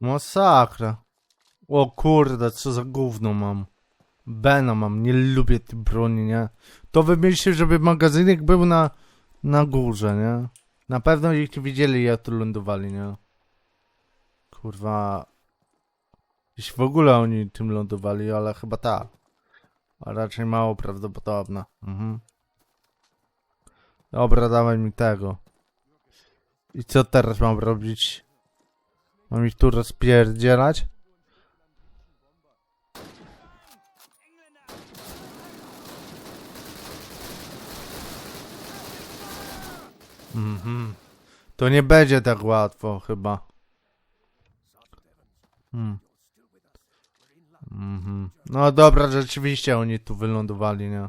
Masakra. O kurde, co za gówno mam. Bena mam, nie lubię tej broni, nie? To wymyślił, żeby magazynek był na, na górze, nie? Na pewno ich widzieli, jak tu lądowali, nie? Kurwa. Jeśli w ogóle oni tym lądowali, ale chyba tak. A raczej mało prawdopodobne. Mhm. Dobra, dawaj mi tego. I co teraz mam robić? Mam ich tu rozpierdzielać? Mhm. To nie będzie tak łatwo chyba. Hmm. Mhm. No dobra, rzeczywiście oni tu wylądowali, nie?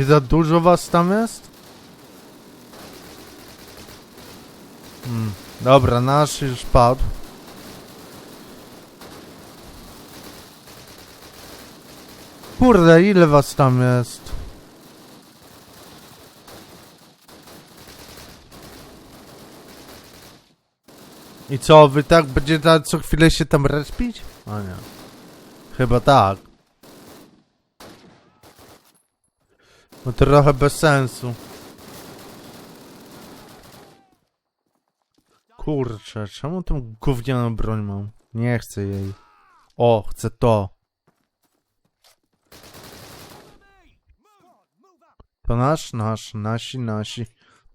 I za dużo was tam jest? Hmm. Dobra, nasz już padł. Kurde, ile was tam jest? I co, wy tak będziecie co chwilę się tam respić? A nie. Chyba tak. No trochę bez sensu. Kurczę, czemu tą gównianą broń mam? Nie chcę jej. O, chcę to. To nasz? Nasz, nasi, nasi.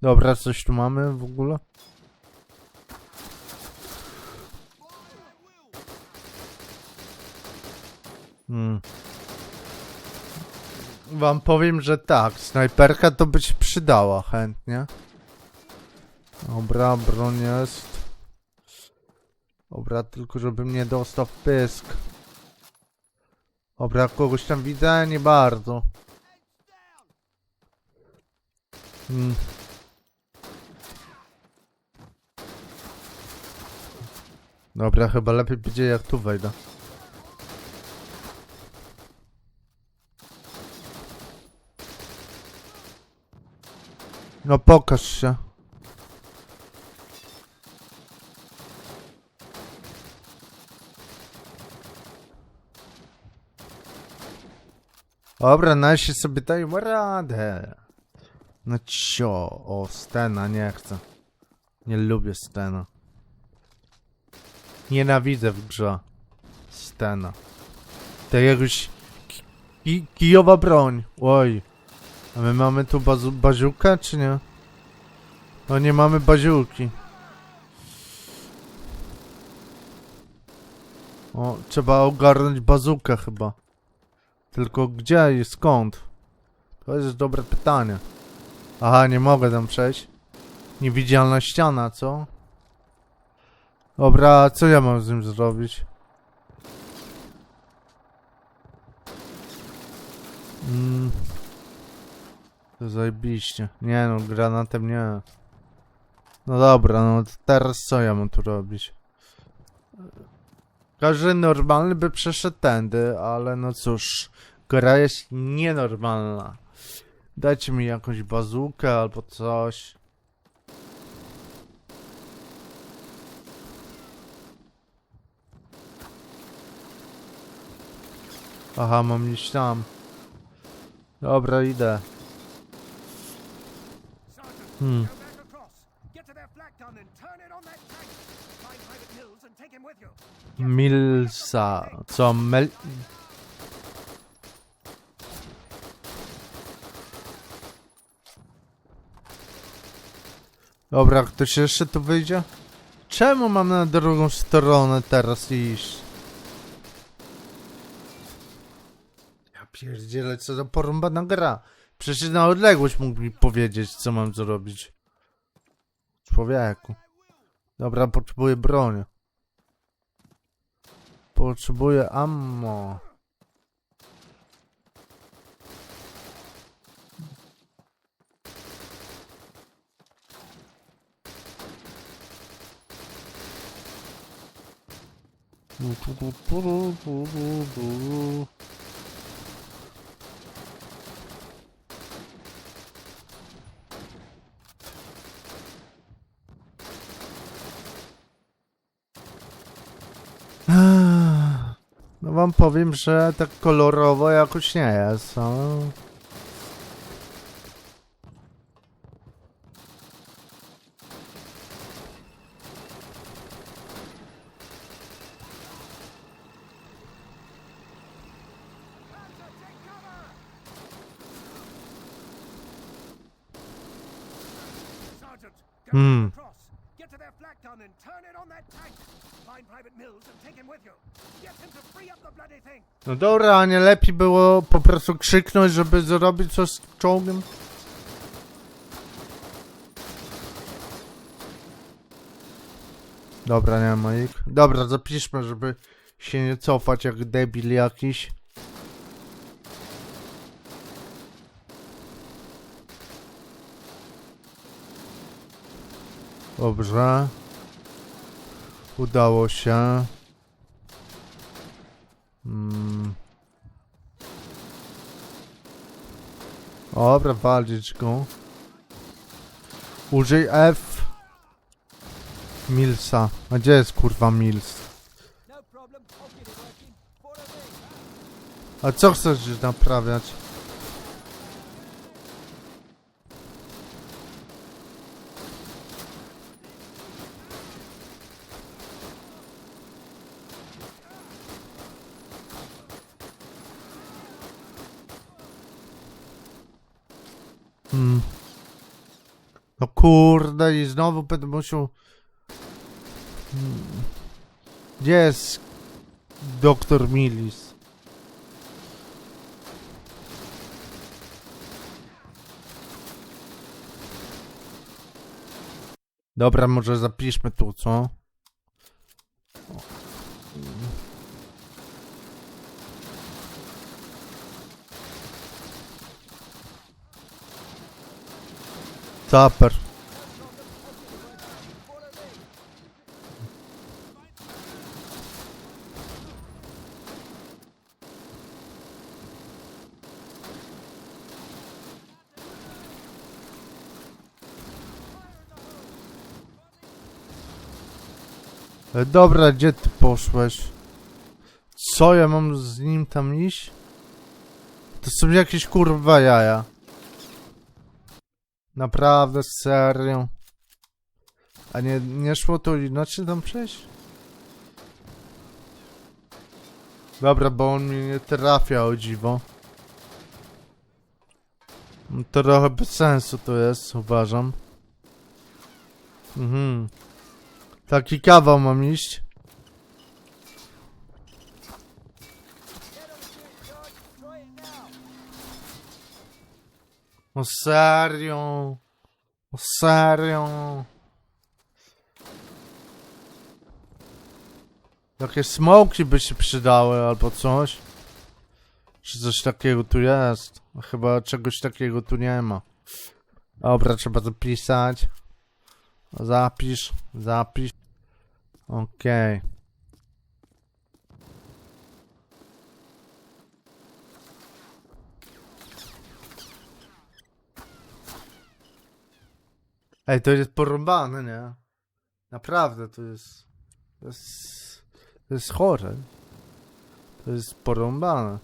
Dobra, coś tu mamy w ogóle? Hmm. Wam powiem, że tak, snajperka to by się przydała chętnie. Dobra, broń jest. Dobra, tylko żebym nie dostał pysk. Dobra, kogoś tam widzę, nie bardzo. Hmm. Dobra, chyba lepiej będzie jak tu wejdę. No pokaż się. Dobra, nasi sobie dają radę. No cio, o, Stena, nie chcę. Nie lubię Stena. Nienawidzę w grze. Stena. To jakoś... ki- Kijowa broń. Oj. A my mamy tu bazu czy nie? No nie mamy baziuki. O, trzeba ogarnąć bazukę chyba. Tylko gdzie i skąd? To jest dobre pytanie. Aha, nie mogę tam przejść. Niewidzialna ściana, co? Dobra, co ja mam z nim zrobić? Mm. To zajebiście. Nie no, granatem nie. No dobra, no teraz co ja mam tu robić? Każdy normalny by przeszedł tędy, ale no cóż, gra jest nienormalna. Dajcie mi jakąś bazukę albo coś. Aha, mam iść tam. Dobra, idę. Hmm. Milsa. Co, Mel... Dobra, ktoś jeszcze tu wyjdzie? Czemu mam na drugą stronę teraz iść? Ja pierdzielę, co za porąbana gra. Przecież na odległość mógł mi powiedzieć, co mam zrobić. Człowieku. Dobra, potrzebuję broni. Potrzebuję ammo. No wam powiem, że tak kolorowo jakoś nie jest, get Hmm. No dobra, a nie lepiej było po prostu krzyknąć, żeby zrobić coś z czołgiem? Dobra, nie ma ich. Dobra, zapiszmy, żeby się nie cofać jak debil jakiś. Dobrze. Udało się. Mm. Dobra, walić go. Użyj F. Milsa. A gdzie jest kurwa Mills? A co chcesz naprawiać? Hmm. No kurde i znowu będę musiał... Hmm. Gdzie jest doktor Millis? Dobra, może zapiszmy tu, co? Taper. Dobra, gdzie ty poszłeś? Co ja mam z nim tam iść? To są jakieś kurwa jaja. Naprawdę, serio. A nie, nie szło to inaczej tam przejść? Dobra, bo on mnie nie trafia o dziwo. No, Trochę bez sensu to jest, uważam. Mhm. Taki kawał mam iść. O serio. O serio. Jakieś smoki by się przydały albo coś. Czy coś takiego tu jest? Chyba czegoś takiego tu nie ma. Dobra, trzeba zapisać. Zapisz, zapisz. Okej. Ej, to jest porąbane, nie? Naprawdę, to jest... To jest... To jest chore. To jest porąbane.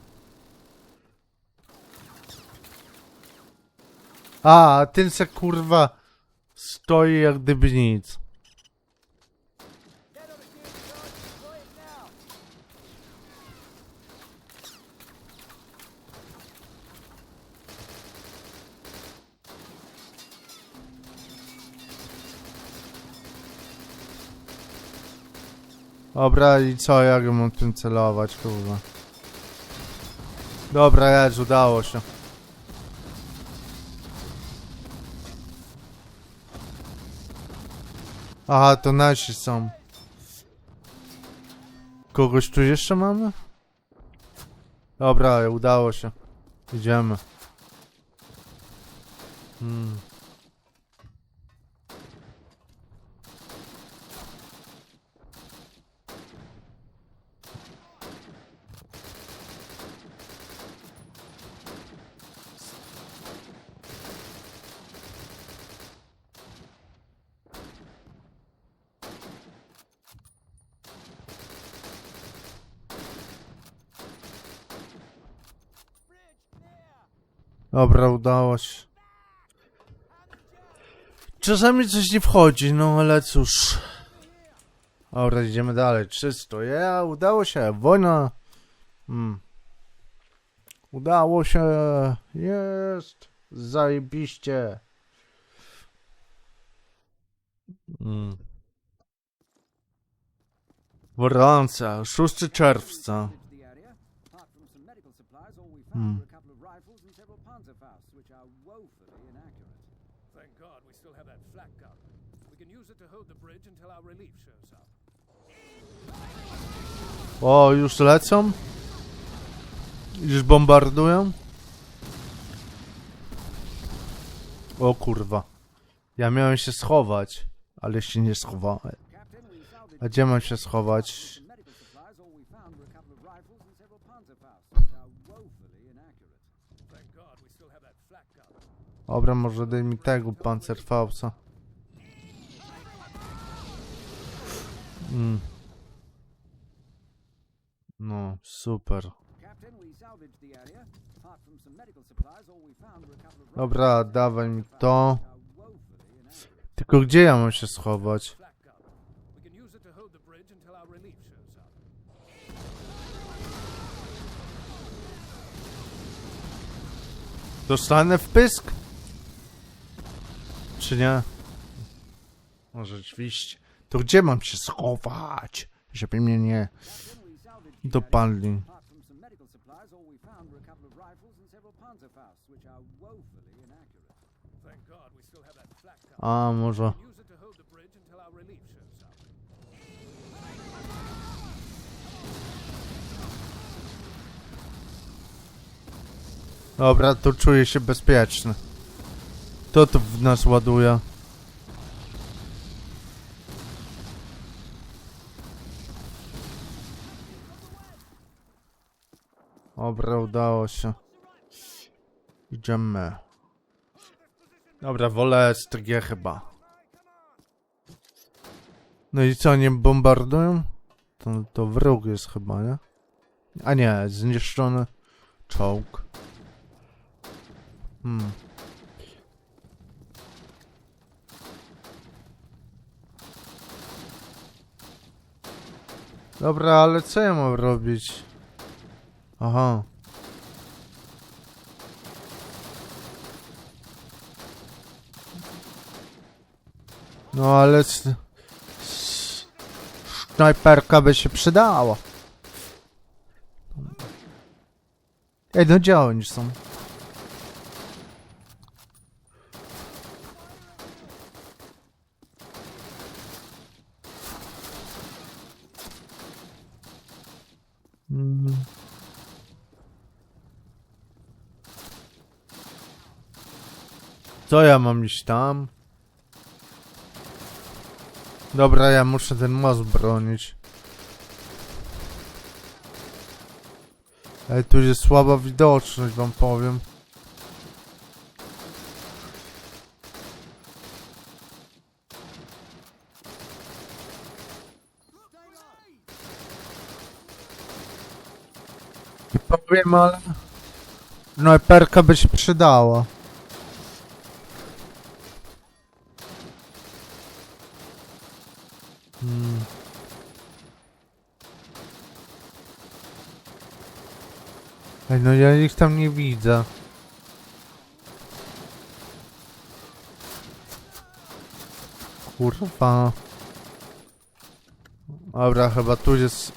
A ten se kurwa stoi jak gdyby nic. Dobra, i co, jak ja mam tym celować, kurwa? Dobra, jedź, udało się. Aha, to nasi są. Kogoś tu jeszcze mamy? Dobra, udało się. Idziemy. Hmm. Dobra, udało się. Czasami coś nie wchodzi, no ale cóż. Dobra, idziemy dalej. Czysto. Ja, udało się. Wojna. Mm. Udało się. Jest. Zajebiście. Mm. Francja, 6 czerwca. the O, już lecą? Już bombardują? O kurwa. Ja miałem się schować, ale się nie schowałem. A gdzie mam się schować? Dobra, może daj mi tego pancerfausa. Mm. Of rifles Dobra, dawaj mi to. Tylko gdzie ja mam się schować? Dostanę w pysk? Czy nie? No rzeczywiście. To gdzie mam się schować? Żeby mnie nie dopadli. A może... Dobra, tu czuję się bezpieczny. To tu w nas ładuje. Dobra, udało się. Idziemy. Dobra, wolę STG chyba. No i co, nie bombardują? To, to wróg jest chyba, nie? A nie, zniszczony czołg. Hmm. Dobra, ale co ja mam robić? Aha. No ale... Snajperka by się przydała. Ej, no oni są? Co ja mam iść tam? Dobra, ja muszę ten most bronić. Ej, tu jest słaba widoczność, wam powiem. Nie powiem, ale... No, perka by się przydała. Ej, no ja ich tam nie widzę. Kurwa. Dobra, chyba tu jest...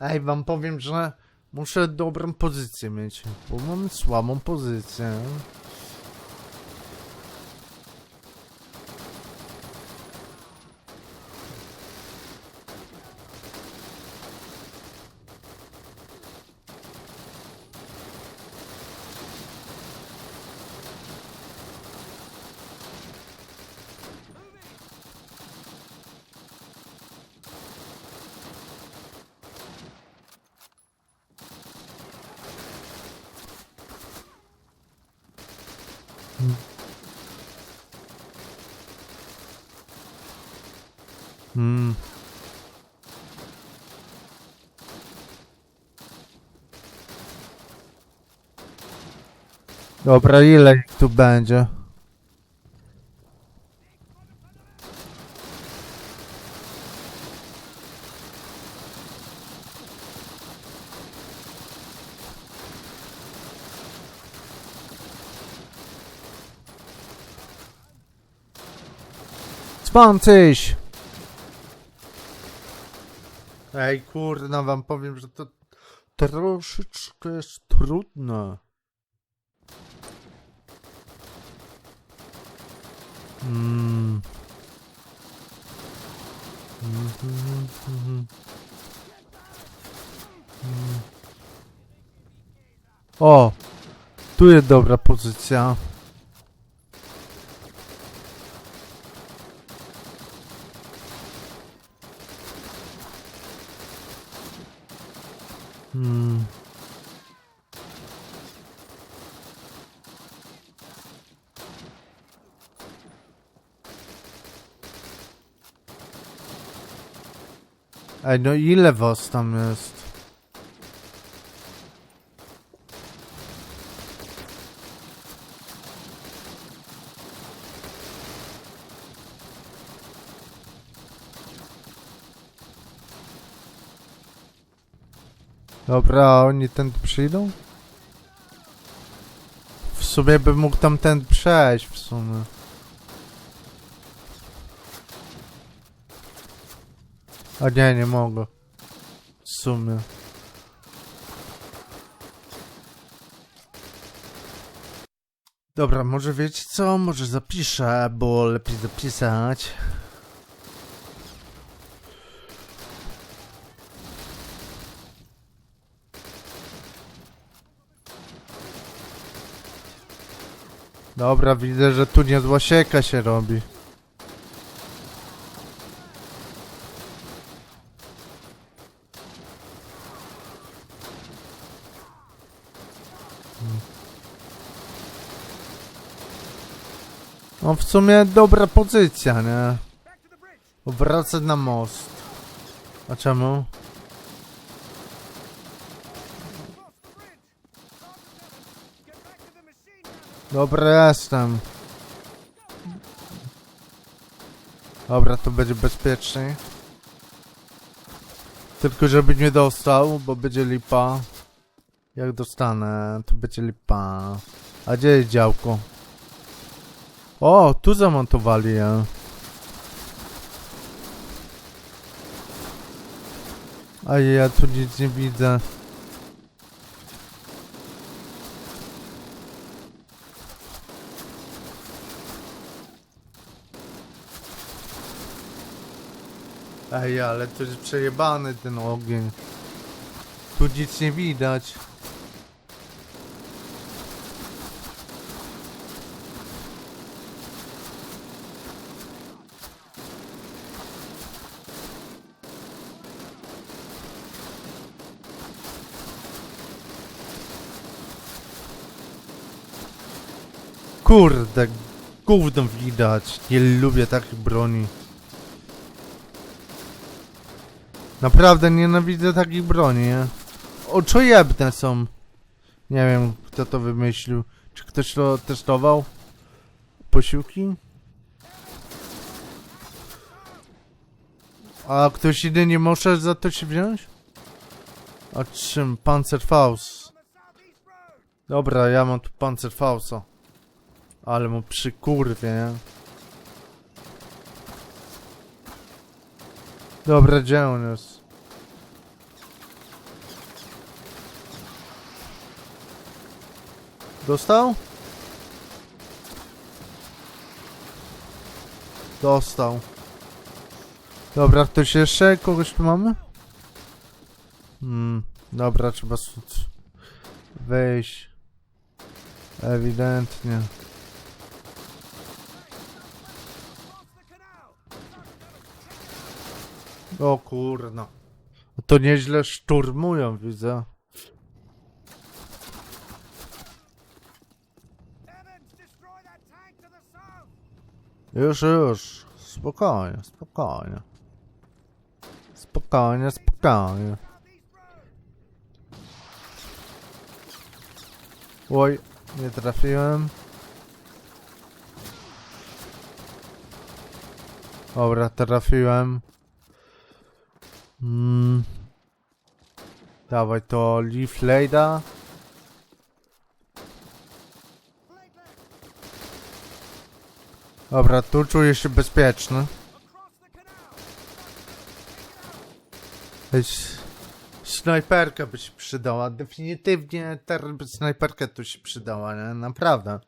Ej, wam powiem, że muszę dobrą pozycję mieć, bo mam słabą pozycję. Hmm. Dobra, ile ich tu będzie? Spancyś! Ej, kurna, wam powiem, że to troszeczkę jest trudne. Mm. Mhm, mhm. Mm. O! Tu jest dobra pozycja. Hmm. Ej, no ile was tam jest? Dobra, oni tędy przyjdą? W sumie bym mógł tam ten przejść, w sumie. A nie, nie mogę. W sumie. Dobra, może wiecie co? Może zapiszę, bo lepiej zapisać. Dobra, widzę, że tu niezła sieka się robi. No w sumie dobra pozycja, nie? Wracać na most. A czemu? Dobra, jestem. Dobra, to będzie bezpieczniej. Tylko żeby nie dostał, bo będzie lipa. Jak dostanę, to będzie lipa. A gdzie jest działko? O, tu zamontowali je. A ja tu nic nie widzę. Ej, ale to jest przejebany ten ogień. Tu nic nie widać. Kurde, gówno widać. Nie lubię takich broni. Naprawdę nienawidzę takich broni, nie? Oczojebne są. Nie wiem, kto to wymyślił. Czy ktoś to testował? Posiłki? A ktoś inny nie może za to się wziąć? A czym? Panzerfaust. Dobra, ja mam tu Panzerfausta. Ale mu przykurwie, nie? Dobra, gdzie on jest? Dostał? Dostał. Dobra, ktoś jeszcze? Kogoś tu mamy? Hmm, dobra, trzeba wejść. Ewidentnie. O kurno. To nieźle szturmują, widzę. Już, już. Spokojnie, spokojnie. Spokojnie, spokojnie. Oj, Nie trafiłem. Dobra, trafiłem. Mm. Dawaj to Leaf Lade'a. Dobra, tu czuję się bezpieczny. Snajperka by się przydała. Definitywnie ter snajperka tu się przydała, nie? Naprawdę.